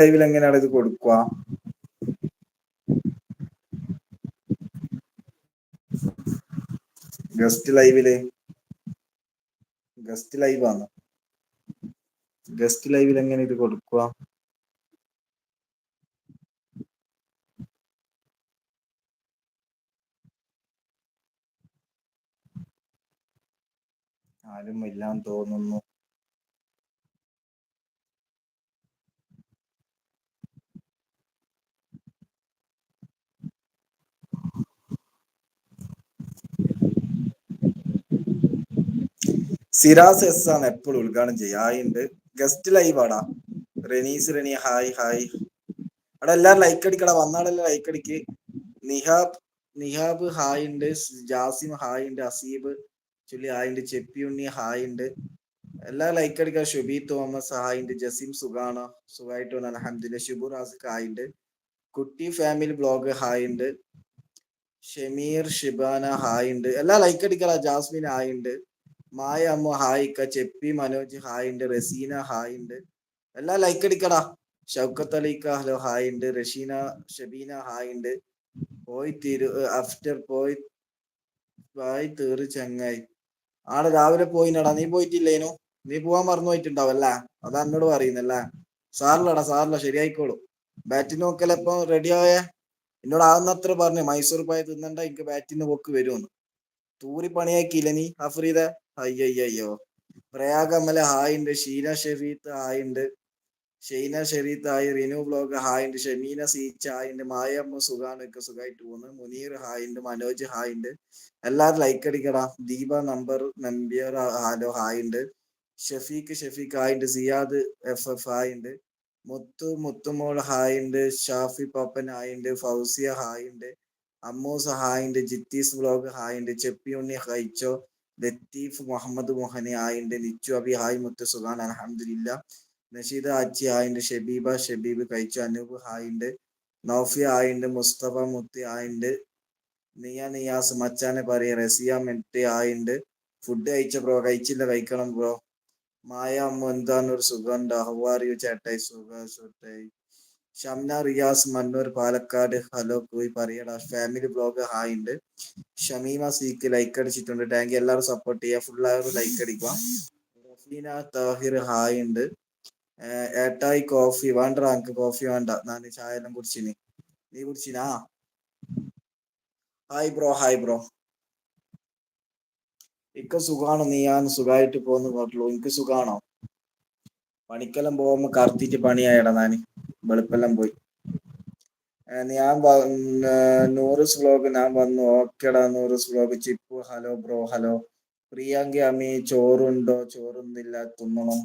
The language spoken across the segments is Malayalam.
ലൈവിൽ എങ്ങനെയാണ് ഇത് കൊടുക്കുക? ഗസ്റ്റ് ലൈവിൽ ഗസ്റ്റ് ലൈവ് ആണ്. ഗസ്റ്റ് ലൈവിൽ എങ്ങനെ ഇത് കൊടുക്കുക? ആരും ഇല്ലാന്ന് തോന്നുന്നു. സിറാസ് എസ് ആണ് എപ്പോഴും ഉദ്ഘാടനം ചെയ്യുക. ഹായ് ഉണ്ട്. ഗസ്റ്റ് ലൈവ് ആടാ. Renees Reni hi hi. അവിടെ എല്ലാരും ലൈക്ക് അടിക്കടാ. വന്നാളെല്ലാം ലൈക്ക് അടിക്ക്. നിഹാബ് നിഹാബ് ഹായ് ഉണ്ട്. ജാസിം ഹായ് ഉണ്ട്. അസീബ് ചുല്ലി ഹായ് ഉണ്ട്. ചെപ്പി ഉണ്ണി ഹായ് ഉണ്ട്. എല്ലാ ലൈക്ക് അടിക്കുക ഷുബി തോമസ് ഹായ് ഉണ്ട്. ജസീം സുഖാണ്? സുഖമായിട്ട് വന്ന. അലഹമില്ല ഷുബു റാസിഖ് ഹായ് ഉണ്ട്. കുട്ടി ഫാമിലി ബ്ലോഗ് ഹായ് ഉണ്ട്. ഷമീർ ഷിബാന ഹായ് ഉണ്ട്. എല്ലാ ലൈക്ക് അടിക്കള ജാസ്മിൻ ഹായ് ഉണ്ട്. മായ അമ്മ ഹായ് ഇക്ക ചെപ്പി മനോജ് ഹായ് ഉണ്ട്. റസീന ഹായ് ഉണ്ട്. എല്ലാ ലൈക്ക് അടിക്കടാ. ഷൗക്കത്ത് അലിക്ക ഹലോ ഹായ് ഉണ്ട്. റഷീന ഷബീന ഹായ് ഉണ്ട്. പോയി തിരു ആഫ്റ്റർ പോയി പോയി തീറ് ചങ്ങായി. ആൾ രാവിലെ പോയിനടാ. നീ പോയിട്ടില്ലേനു നീ പോവാൻ മറന്നു പോയിട്ടുണ്ടാവും അല്ലേ? അതാ എന്നോട് പറയുന്നല്ലേ സാറിലടാ സാറില്ല ശരിയായിക്കോളൂ. ബാറ്റിന് നോക്കലപ്പോ റെഡി ആയേ എന്നോട് ആന്നത്ര പറഞ്ഞു മൈസൂർ പോയ തിന്നണ്ട എനിക്ക് ബാറ്റിന് പോക്ക് വരുമെന്ന്. തൂറി പണിയാക്കിയില്ല നീ അഫ്രീദ അയ്യോ പ്രയാഗ് അമല ഹായ് ഉണ്ട് ഷീന ഷെഫീത്ത് ഹായ് ഉണ്ട്. Shaina Shereeth hi Rinu vlog hi ഉണ്ട് ഷമീന സീച്ച ഹായ് ഉണ്ട് മായമ്മ സുഖാണ് ഒക്കെ സുഖമായിട്ട് പോകുന്നു. മുനീർ ഹായ് ഉണ്ട് മനോജ് ഹായ് ഉണ്ട്. എല്ലാവരും ലൈക്ക് അടിക്കടാ. Deepa number Nambiar hello hi ഉണ്ട്. ഷഫീഖ് ഷഫീഖ് ഹായ് ഉണ്ട് സിയാദ് എഫ് എഫ് ഹായ് ഉണ്ട്. മുത്തു മുത്തുമോൾ ഹായ് ഉണ്ട് ഷാഫി പാപ്പൻ ഹായ് ഉണ്ട് ഫൗസിയ ഹായ് ഉണ്ട് അമ്മൂസ് ഹായ് ഉണ്ട് ജിത്തീസ് ബ്ലോഗ് ഹായ് ഉണ്ട് ചെപ്പിയുണ്ണി ഹൈച്ചോ ലത്തീഫ് മുഹമ്മദ് മോഹനി ഹായ് ഉണ്ട് നിച്ചു അബി ഹായ് മുത്തു സുഖാൻ അലഹമില്ല നഷീദ ആച്ചി ഹായ് ഉണ്ട് ഷബീബ ഷബീബ് കഴിച്ചു അനൂപ് ഹായ് ഉണ്ട് നൗഫിയ ഹായ് ഉണ്ട് മുസ്തഫ മുത്തി ഹായ് ഉണ്ട് നിയ നിയാസ് മച്ചാനെ പറയ റസിയ മെട്ടി ഹായ് ഉണ്ട് ഫുഡ് കഴിച്ച ബ്രോ? കഴിച്ചില്ല കഴിക്കണം ബ്രോ. മായ അമ്മ സുഗന്ധ ഒരു സുഖം ഹവാർ യു ചേട്ടായി സുഖ സുട്ടായി ഷംന റിയാസ് മന്നൂർ പാലക്കാട് ഹലോ പോയി പറയടാ. ഫാമിലി ബ്ലോഗ് ഹായ് ഉണ്ട്. ഷമീമ സീക്ക് ലൈക്ക് അടിച്ചിട്ടുണ്ട്. താങ്ക് എല്ലാവരും സപ്പോർട്ട് ചെയ്യുക ഫുൾ ആവർ ലൈക്ക് അടിക്കുക. റഫീന താഹിർ ഹായ് ഉണ്ട്. ഏട്ടായി കോഫി. വേണ്ട എനിക്ക് കോഫി വേണ്ട. ഞാൻ ചായ എല്ലാം കുടിച്ചിന്. നീ കുടിച്ചിനാ? ഹായ് ബ്രോ ഹായ് ബ്രോ ഇക്ക സുഖാണോ നീ ഞാൻ സുഖമായിട്ട് പോന്ന് പറഞ്ഞുള്ളൂ എനിക്ക് സുഖാണോ? പണിക്കെല്ലാം പോകുമ്പോ കറുത്തിട്ട് പണിയായടാ ഞാൻ വെളുപ്പെല്ലാം പോയി. ഞാൻ നൂറ് വ്ലോഗ് ഞാൻ വന്നു. ഓക്കേടാ നൂറ് vlog. Chippu hello bro hello. Priyanki അമ്മി ചോറുണ്ടോ? ചോറൊന്നില്ല തിന്നണം?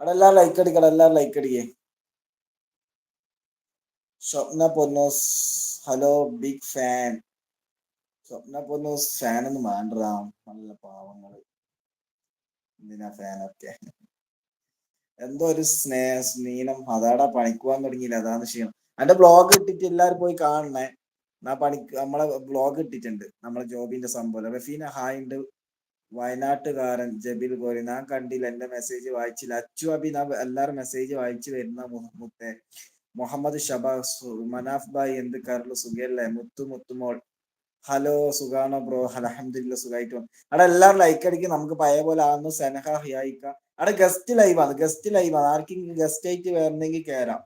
അവിടെ ലൈക്ക് അടിക്കട എല്ലാവരും ലൈക്ക് അടിക്കേ. Swapna പൊന്നോസ് hello big fan Swapna ഒന്ന് ഫാൻ ഒന്ന് വേണ്ടതാ നല്ല പാവങ്ങൾ. എന്തിനാ ഫാനൊക്കെ? എന്തോ ഒരു സ്നേഹ സ്നീനം. അതാടാ പണിക്കുവാൻ തുടങ്ങിയില്ല? അതാണ് ചെയ്യണം എന്റെ ബ്ലോഗ് ഇട്ടിട്ട് എല്ലാരും പോയി കാണണേ. ഞാൻ പണി നമ്മളെ ബ്ലോഗ് ഇട്ടിട്ടുണ്ട്. നമ്മളെ ജോബിന്റെ സംഭവം. റഫീന ഹായ് ഉണ്ട്. വയനാട്ടുകാരൻ ജബിൽ കോരി. ഞാൻ കണ്ടില്ല എന്റെ മെസ്സേജ് വായിച്ചില്ല. അച്ചു അബി ഞാൻ എല്ലാരും മെസ്സേജ് വായിച്ചു വരുന്ന മുത്തേ. മുഹമ്മദ് ഷബാസ് മനാഫ് ബായ് എന്ത് കരൾ? സുഖല്ലേ? മുത്തു മുത്തുമോൾ. ഹലോ സുഖാണോ ബ്രോ അലഹമില്ല സുഖമായിട്ട് അവിടെ എല്ലാവരും ലൈക്ക് അടിക്കും. നമുക്ക് പഴയ പോലെ ആകുന്നു സെനഹ ഹിയായിക്ക അവിടെ ഗസ്റ്റ് ലൈവ് ആണ്. ഗസ്റ്റ് ലൈവ് ആണ്. ആർക്കെങ്കിലും ഗസ്റ്റ് ആയിട്ട് വരണമെങ്കിൽ കയറാം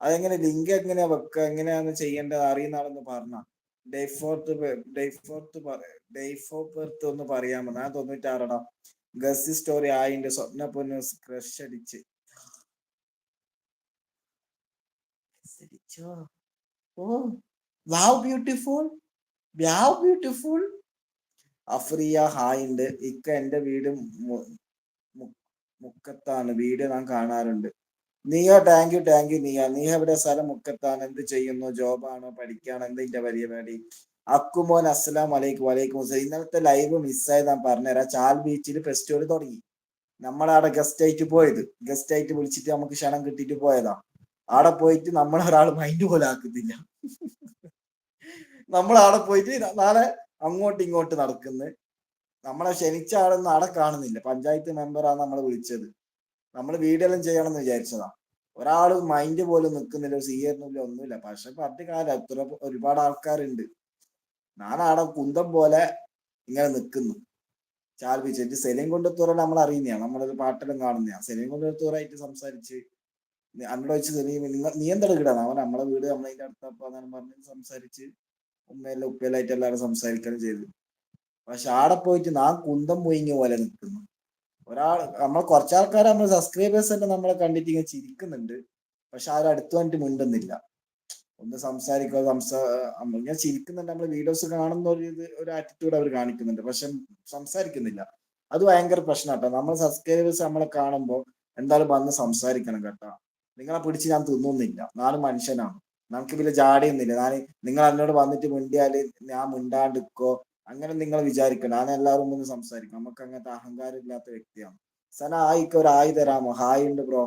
അതെങ്ങനെ? ലിങ്ക് എങ്ങനെയാ വെക്കുക? എങ്ങനെയാണ് ചെയ്യേണ്ടത്? ആളെന്ന് പറഞ്ഞ. ഡേ ഫോർത്ത് ഡേ ഫോർത്ത് ഫോർ ബെർത്ത് ഒന്ന് പറയാമോ ഞാൻ തൊണ്ണൂറ്റാറടാ. ഗസ്റ്റ് സ്റ്റോറി ആയിന്റെ സ്വപ്ന പൊന്നു ക്രഷ് അടിച്ച്. ഓ. Wow beautiful wow beautiful Afriya hi ഉണ്ട്. ഇക്ക എന്റെ വീട് മുക്കത്താണ്. വീട് ഞാൻ കാണാറുണ്ട്. Neeya thank you thank you Neeya. നീ എവിടെ? സ്ഥലം മുക്കത്താണ്. എന്ത് ചെയ്യുന്നു? ജോബാണോ പഠിക്കാണോ എന്തിന്റെ പരിപാടി? അക്കുമോൻ അസ്സലാം വലൈക്കും വലൈക്കും അസ്സലാം. ഇന്നലത്തെ ലൈവ് മിസ്സായി ഞാൻ പറഞ്ഞുതരാം. ചാൽ ബീച്ചിൽ ഫെസ്റ്റിവൽ തുടങ്ങി. നമ്മളവിടെ ഗസ്റ്റ് ആയിട്ട് പോയത്. ഗസ്റ്റ് ആയിട്ട് വിളിച്ചിട്ട് നമുക്ക് ക്ഷണം കിട്ടിയിട്ട് പോയതാ. അവിടെ പോയിട്ട് നമ്മളൊരാൾ മൈൻഡ് പോലെ ആക്കുന്നില്ല നമ്മൾ ആടെ പോയിട്ട് നാളെ അങ്ങോട്ട് ഇങ്ങോട്ട് നടക്കുന്നത് നമ്മളെ ക്ഷണിച്ച ആളൊന്നും ആടെ കാണുന്നില്ല. പഞ്ചായത്ത് മെമ്പറാണ് നമ്മളെ വിളിച്ചത്. നമ്മൾ വീഡിയോ ചെയ്യണമെന്ന് വിചാരിച്ചതാ. ഒരാൾ മൈൻഡ് പോലും നിൽക്കുന്നില്ല. സ്വീകരണമില്ല ഒന്നുമില്ല. പക്ഷെ പറഞ്ഞ കാലം എത്ര ഒരുപാട് ആൾക്കാരുണ്ട്. ഞാനാടെ കുന്തം പോലെ ഇങ്ങനെ നിൽക്കുന്നു. ചാൽപ്പിച്ചിട്ട് സെലിം കൊണ്ടത്തൂറ നമ്മൾ അറിയുന്നതാണ് നമ്മളൊരു പാട്ടെല്ലാം കാണുന്നതാണ് സെലിം കൊണ്ടത്തൂറായിട്ട് സംസാരിച്ച് അന്നോട് വെച്ച് നീ എന്താ കിടാണ് അവൻ നമ്മളെ വീട് നമ്മളതിന്റെ അടുത്തപ്പാന്ന് പറഞ്ഞ് സംസാരിച്ച് ഉമ്മയെല്ലാം ഉപ്പയെല്ലായിട്ട് എല്ലാവരും സംസാരിക്കുകയും ചെയ്തു പക്ഷെ ആടെ പോയിട്ട് നാം കുന്തം പോയിങ്ങ പോലെ നിൽക്കുന്നു. ഒരാൾ നമ്മൾ കുറച്ചാൾക്കാർ നമ്മൾ സബ്സ്ക്രൈബേഴ്സ് തന്നെ നമ്മളെ കണ്ടിട്ട് ഇങ്ങനെ ചിരിക്കുന്നുണ്ട്. പക്ഷെ ആരും അടുത്ത് വന്നിട്ട് മിണ്ടുന്നില്ല. ഒന്ന് സംസാരിക്കുക സംസാ ഇങ്ങനെ ചിരിക്കുന്നുണ്ട്. നമ്മൾ വീഡിയോസ് കാണുന്ന ഒരു ഇത് ഒരു ആറ്റിറ്റ്യൂഡ് അവർ കാണിക്കുന്നുണ്ട്. പക്ഷെ സംസാരിക്കുന്നില്ല. അത് ഭയങ്കര പ്രശ്നം കേട്ടോ. നമ്മൾ സബ്സ്ക്രൈബേഴ്സ് നമ്മളെ കാണുമ്പോൾ എന്തായാലും വന്ന് സംസാരിക്കണം കേട്ടോ. നിങ്ങളെ പിടിച്ച് ഞാൻ തിന്നുന്നില്ല നാല് മനുഷ്യനാണ്. നമുക്ക് പിന്നെ ജാടിയൊന്നുമില്ല. ഞാൻ നിങ്ങൾ എന്നോട് വന്നിട്ട് മിണ്ടിയാൽ ഞാൻ മിണ്ടാണ്ടിക്കോ അങ്ങനെ നിങ്ങൾ വിചാരിക്കണം ഞാൻ എല്ലാവരും ഒന്ന് സംസാരിക്കും. നമുക്ക് അങ്ങനത്തെ അഹങ്കാരം ഇല്ലാത്ത വ്യക്തിയാണ്. സന ആയിക്ക് ഒരു ആയി തരാമോ? ഹായ് ഉണ്ട് ബ്രോ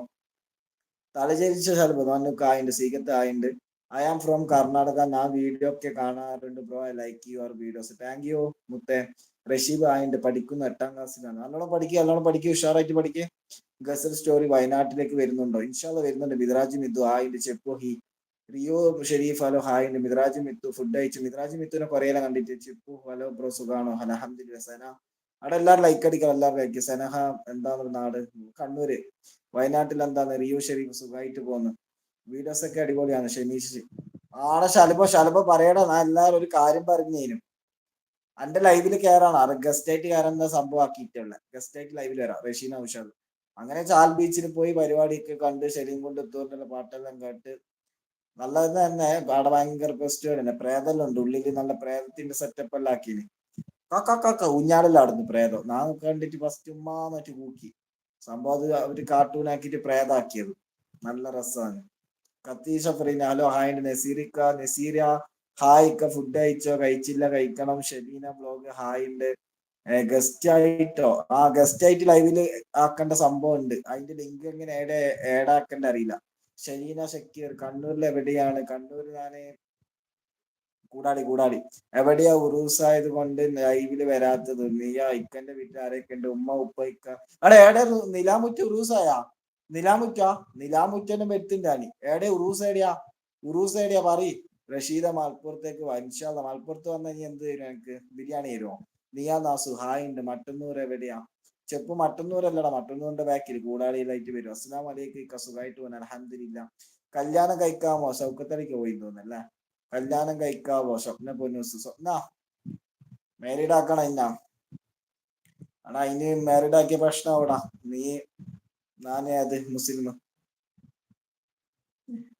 തലചരിച്ച സ്ഥലം നമുക്ക് ആയിണ്ട് സീകത്ത് ആയിണ്ട് ഐ ആം ഫ്രോം കർണാടക ഞാൻ വീഡിയോ ഒക്കെ കാണാറുണ്ട് bro I like your videos thank you മുത്തേ. റഷീബ് ആയിണ്ട് പഠിക്കുന്നു. എട്ടാം ക്ലാസ്സിലാണ് നല്ലോണം പഠിക്കുക നല്ലോണം പഠിക്കുക ഉഷാറായിട്ട് പഠിക്കുക ഗസൽ സ്റ്റോറി വയനാട്ടിലേക്ക് വരുന്നുണ്ടോ? ഇൻഷാല്ല വരുന്നുണ്ട്. മിദ്രാജ് മിദു ആയിണ്ട് ചെപ്പോ hi. Riyo Shareef hello hi ഉണ്ട്. മിദ്രാജ് മിത്തു ഫുഡ് അയച്ചു. മിദ്രാജ് മിത്തുനെ കുറേയെല്ലാം കണ്ടിട്ട് ചിപ്പു ഹലോ ബ്രോ സുഖാണോ? അലഹമില്ല സന. അവിടെ എല്ലാവരും ലൈക്ക് അടിക്കാം എല്ലാവരും ലൈക്ക് സനഹ എന്താണ് നാട്. കണ്ണൂര്. വയനാട്ടിൽ എന്താണ്? റിയോ ഷെരീഫ് സുഖമായിട്ട് പോകുന്നു വീഡിയോസ് ഒക്കെ അടിപൊളിയാണ്. ഷെമീഷ് ആടെ ശലഭ ശലഭ പറയടാ ഞാൻ എല്ലാവരും ഒരു കാര്യം പറഞ്ഞു എന്റെ ലൈവിൽ കയറാണ് അത് ഗസ്റ്റ് ആയിട്ട് കയറാൻ എന്താ സംഭവം ആക്കിയിട്ടുള്ള? ഗസ്റ്റ് ആയിട്ട് ലൈവിൽ വരാം. റഷീന ഔഷാദ് അങ്ങനെ ചാൽ ബീച്ചിൽ പോയി പരിപാടിയൊക്കെ കണ്ട് ശരിയും കൊണ്ട് എത്തുന്നുള്ള പാട്ടെല്ലാം കേട്ട് നല്ലത് തന്നെ. അവിടെ ഭയങ്കര ഫെസ്റ്റിവൽ തന്നെ പ്രേതെല്ലാം ഉണ്ട് ഉള്ളിൽ നല്ല പ്രേതത്തിന്റെ സെറ്റപ്പ് എല്ലാം ആക്കിന് കാക്ക ആടുന്നു പ്രേതം. ഞാൻ കണ്ടിട്ട് ഫസ്റ്റ് ഉമ്മാന്നിട്ട് കൂക്കി. സംഭവം അത് അവർ കാർട്ടൂൺ ആക്കിയിട്ട് പ്രേതാക്കിയത്. നല്ല രസമാണ് കത്തീഷ ഫറീന ഹലോ ഹായ് നസീറിക്ക നസീര ഹായ് ഇക്ക ഫുഡ് കഴിച്ചോ? കഴിച്ചില്ല കഴിക്കണം. ഷെബീന ബ്ലോഗ് ഹായ് ഉണ്ട് ഗസ്റ്റ് ആയിട്ടോ? ആ ഗസ്റ്റ് ആയിട്ട് ലൈവിൽ ആക്കേണ്ട സംഭവം ഉണ്ട്. അതിന്റെ ലിങ്ക് എങ്ങനെ ഏടെ ഏടാക്കണ്ട അറിയില്ല. ഷരീന ഷക്കീർ കണ്ണൂരിൽ എവിടെയാണ്? കണ്ണൂർ ഞാൻ കൂടാടി കൂടാടി. എവിടെയാ ഉറൂസായത് കൊണ്ട് ലൈവിൽ വരാത്തത്? നീയാ ഇക്കന്റെ വീട്ടിൽ ആരൊക്കെ ഉണ്ട്? ഉമ്മ ഉപ്പ ഇക്ക. അവിടെ എവിടെ നിലാമുറ്റ ഉറൂസായാ? നിലാമുറ്റ? നിലാമുറ്റനും മെത്തിണ്ടാനി എവിടെ ഉറൂസ് എവിടെയാ? ഉറൂസ് എവിടെയാ? പറ റഷീദ മലപ്പുറത്തേക്ക് വൻഷാദ മലപ്പുറത്ത് വന്ന നീ എന്ത് തരും എനിക്ക് ബിരിയാണി തരുമോ നീയാ നാസു ഹായ് ഉണ്ട്. മട്ടന്നൂർ എവിടെയാ? ചെപ്പ് മട്ടന്നൂരല്ലടാ മട്ടന്നൂരിന്റെ ബാക്കിൽ കൂടാളിയിലായിട്ട് വരും. അസ്സലാം അലൈക്ക് ഇക്ക സുഖമായിട്ട് പോകാൻ അലഹമില്ല കല്യാണം കഴിക്കാമോ? സൗക്കത്തലേക്ക് പോയി തോന്നല്ലേ കല്യാണം കഴിക്കാവോ സ്വപ്ന പൊന്നൂസ് സ്വപ്ന? മാരീഡ് ആക്കണം ഇന്ന. ആടാ ഇനി മാരീഡ് ആക്കിയ പ്രശ്നം അവിടെ നീ നാനേ അത് മുസ്ലിം.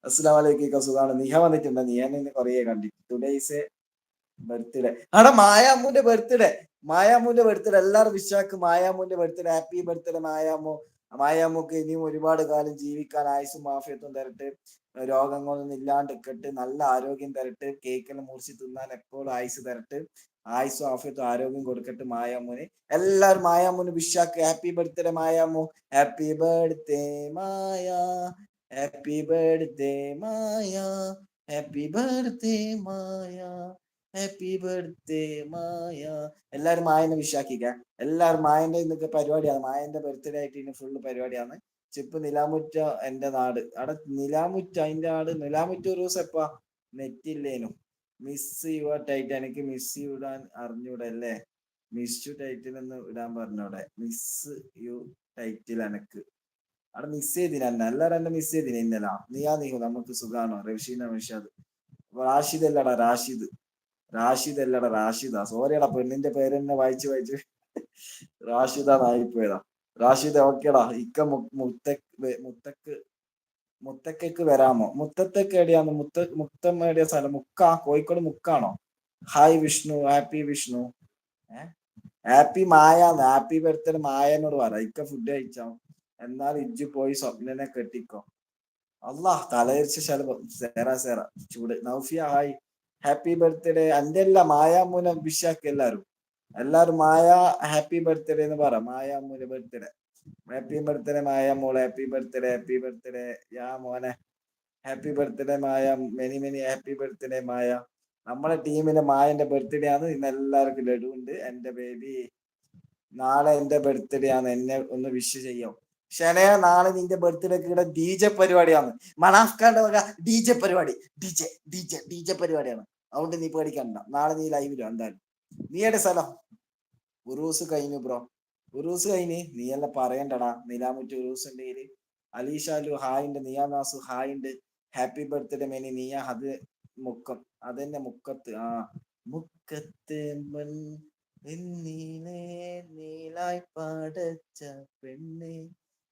അസ്സലാം വലൈക്കും സുഖാണ്. നീഹ വന്നിട്ടുണ്ട്. നീ എന്നെ കൊറേ കണ്ടിട്ട്. ടുഡേസ് ബർത്ത്ഡേ ആടാ മായാമ്മൂന്റെ ബർത്ത്ഡേ മായാമ്മൂന്റെ ബർത്ത്ഡേ എല്ലാവരും വിശ്വാക്ക് മായാമ്മൂന്റെ ബർത്ത്ഡേ ഹാപ്പി ബർത്ത്ഡേ മായാമു മായാമുക്ക് ഇനിയും ഒരുപാട് കാലം ജീവിക്കാൻ ആയുസും മാഫിയത്തും തരട്ടെ. രോഗങ്ങളൊന്നും ഇല്ലാണ്ട് ഇക്കട്ട് നല്ല ആരോഗ്യം തരട്ടെ. കേക്കെല്ലാം മുറിച്ച് തിന്നാൻ എപ്പോഴും ആയുസ് തരട്ടെ. ആയുസും ആഫിയത്തും ആരോഗ്യം കൊടുക്കട്ടെ മായാമുന്. എല്ലാവരും മായാമുന് വിഷാക്ക് happy birthday മായാമോ? Happy birthday Maya happy birthday Maya happy birthday Maya. Happy birthday Maya എല്ലാരും മായനെ വിഷാക്കിക്ക എല്ലാരും മായന്റെ ഇന്നൊക്കെ പരിപാടിയാണ്. മായന്റെ ബർത്ത്ഡേ ആയിട്ട് ഇനി ഫുള്ള് പരിപാടിയാണ്. ചിപ്പ് നിലാമുറ്റ എന്റെ നാട്. അവിടെ നിലാമുറ്റ അതിന്റെ നാട് നിലാമുറ്റ ഒരു ദിവസം എപ്പാ? നെറ്റില്ലേനു മിസ് യുവർ ടൈറ്റ് എനിക്ക് മിസ് ഇടാൻ അറിഞ്ഞൂടെ അല്ലേ? മിസ് യു ടൈറ്റിൽ എന്ന് ഇടാൻ പറഞ്ഞൂടെ? മിസ് യു ടൈറ്റിൽ എനക്ക് അവിടെ മിസ് ചെയ്തിന് എന്നെ എല്ലാരും എന്നെ മിസ് ചെയ്തിന് ഇന്നലാ. നീയാ നീഹു നമുക്ക് സുഖാണോ? റഷീന റഷാദ് റാഷിദ് അല്ലടാ റാഷിദ്. റാഷിദ് അല്ലടാ റാഷിദ. സോറിയടാ പെണ്ണിന്റെ പേര് തന്നെ വായിച്ച് വായിച്ച് റാഷിദ നായിപ്പോയതാ റാഷിദ് ഓക്കേടാ. ഇക്ക മുത്ത മുത്തക്ക് മുത്തക്കേക്ക് വരാമോ? മുത്തത്തേക്ക് എവിടെയാന്ന്? മുത്ത മുത്തം എടിയ സ്ഥലം? മുക്ക? Kozhikode മുക്കാണോ? Hi Vishnu happy Vishnu. ഏഹ് ഹാപ്പി മായാന്ന്. ഹാപ്പി ബർത്ത്ഡേ മായനോട് പറ. ഇക്ക ഫുഡ് കഴിച്ചോ? എന്നാൽ ഇജ്ജ് പോയി സ്വപ്നനെ കെട്ടിക്കോ. അല്ലാ തലയിരിച്ച ശലഭം. സേറ സേറ. ചൂട്. നൗഫിയ ഹായ്. ഹാപ്പി ബർത്ത്ഡേ അന്റെ അല്ല മായാമൂന വിഷാക്ക് എല്ലാരും എല്ലാരും മായ ഹാപ്പി ബർത്ത്ഡേ എന്ന് പറ. മായാമൂല ബർത്ത്ഡേ ഹാപ്പി ബർത്ത്ഡേ മായ മോളെ ഹാപ്പി ബർത്ത്ഡേ ഹാപ്പി ബർത്ത്ഡേ യാ മോനെ. Happy birthday Maya. Many many happy birthday Maya. നമ്മളെ ടീമിലെ മായന്റെ ബർത്ത്ഡേ ആണ്. ഇന്ന് എല്ലാവർക്കും ലഡു ഉണ്ട്. എന്റെ ബേബി നാളെ എന്റെ ബർത്ത്ഡേ ആണ്. എന്നെ ഒന്ന് വിഷ് ചെയ്യാം? ഷനയ നാളെ നിന്റെ ബർത്ത്ഡേക്ക് ഇവിടെ ഡി ജെ പരിപാടിയാണ്. മണാഫ്ഖാന്റെ വക ഡി ജെ പരിപാടി. D J D J D J പരിപാടിയാണ്. അതുകൊണ്ട് നീ പേടിക്കണ്ട. നാളെ നീ ലൈവിൽ എന്തായാലും. നീ എടെ സ്ഥലം? ഉറൂസ് കഴിഞ്ഞു ബ്രോ ഉറൂസ് കഴിഞ്ഞ് നീ അല്ല പറയണ്ടടാ. നിലാമുറ്റ് ഉറൂസ് ഉണ്ടെങ്കിൽ അലീഷാലു ഹായ് ഉണ്ട്. നിയാ നാസു ഹായ് ഉണ്ട്. Happy birthday Meni. നീയ അത് മുക്കം. അതന്നെ മുക്കത്ത്. ആ മുക്കത്ത് പടച്ച പെണ്ണെ.